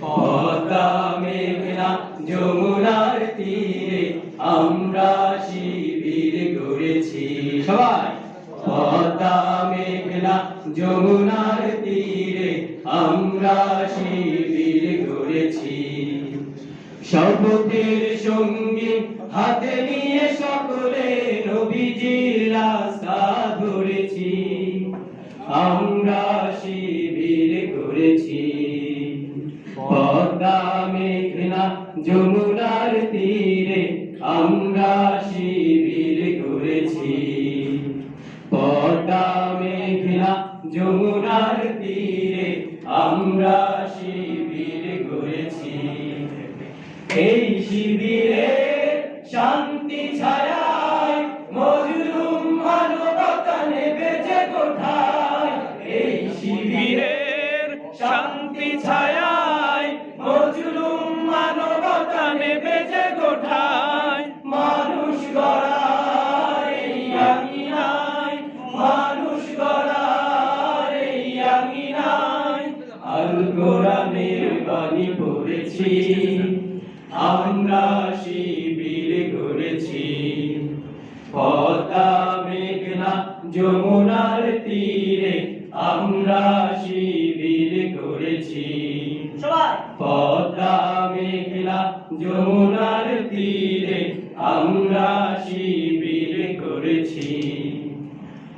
পদ্মা মেঘনা যমুনার তীরে আমরা শিবির গড়েছি সবাই! পদ্মা যমুনার তীরে আমরা শিবির গড়েছি শপথের সঙ্গী হাতে নিয়ে সকলে নবীজির রাস্তা ধরেছি। আমরা শিবির করেছি। যমুনার তীরে আমরা শিবির করেছি। পদ্মা মেঘনা যমুনার তীরে আমরা শিবির করেছি। এই শিবিরে শান্তি ছায়ায় মজলুম মানবতা নেবে যে কোঠায়। এই শিবিরের শান্তি ছায়ায় পড়েছি আমরা শিবির করেছি পদ্মা মেঘনা যমুনার তীরে আমরা শিবির করেছি পদ্মা মেঘনা যমুনার তীরে আমরা শিবির করেছি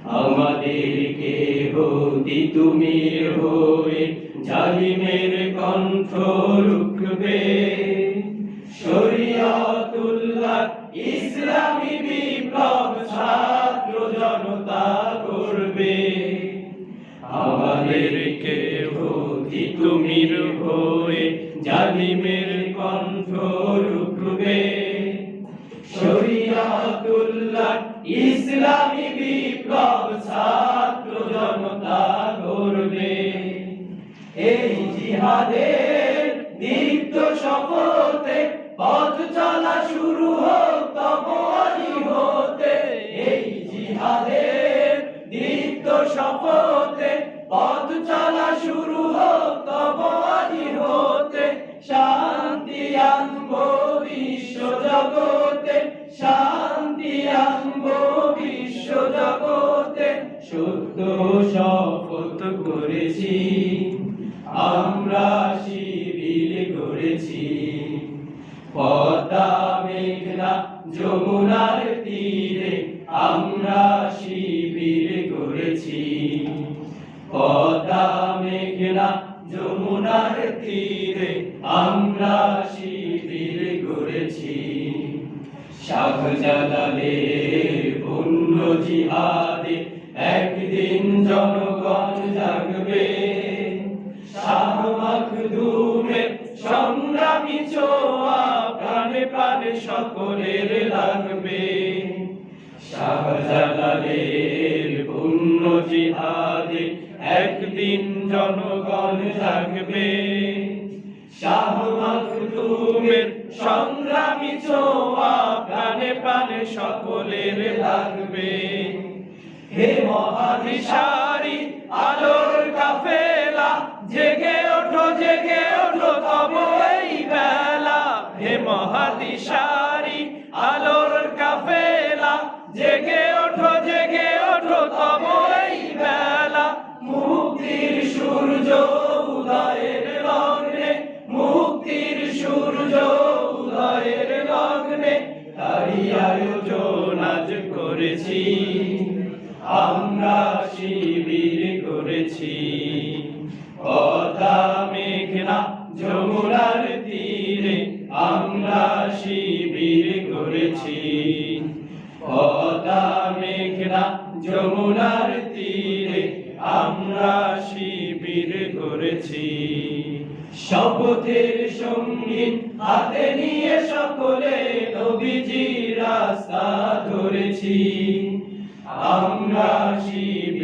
আমাদেরকে হতি তুমি হয়ে জালিমের কণ্ঠ রুখবে। শরিয়াতুল্লাহ ইসলামী বিপ্লব ছাত্র জনতা করবে। আমাদেরকে হতি তুমি হয়ে জালিমের কণ্ঠ রুখবে। শরিয়াতুল্লাহ ইসলামী বিপ্লব ছাত্র জনতা করবে। এই জিহাদের দীপ্ত শপথে পথ চলা শুরু হোক হতে এই জিহাদের দীপ্ত শপথে পথ চলা শুরু হোক হতে শান্তি আনব বিশ্ব শপথ করেছি, আমরা শিবির করেছি। পদ্মা মেঘনা যমুনার তীরে আমরা শিবির করেছি। পদ্মা মেঘনা যমুনার তীরে আমরা শিবির করেছি। শাহজালালের পুণ্য জিহাদে একদিন জনগণ জাগবে। শাহ মাখদুমের সংগ্রামী ছোঁয়া প্রাণে প্রাণে সকলের লাগবে। শাহজালালের পুণ্য জিহাদে একদিন জনগণ জাগবে। শাহ মাখদুমের সংগ্রামী ছোঁয়া প্রাণে প্রাণে সকলের লাগবে। হে মহাদিশারি আলোর কাফেলা, জেগে ওঠো জেগে ওঠো তব এই বেলা। হে মহাদিশারি আলোর কাফেলা, জেগে ওঠো জেগে ওঠো তব এই বেলা। মুক্তির সূর্য উদয়ের লগ্নে, মুক্তির সূর্য উদয়ের লগ্নে তারি আয়োজন আজ করেছি। করেছি। পদ্মা, মেঘনা, যমুনার তীরে আমরা শিবির করেছি। পদ্মা, মেঘনা, যমুনার তীরে আমরা শিবির করেছি। শপথের সংগীত হাতে নিয়ে সকলে নবীজি রাস্তা ধরেছি। আমরা শিবির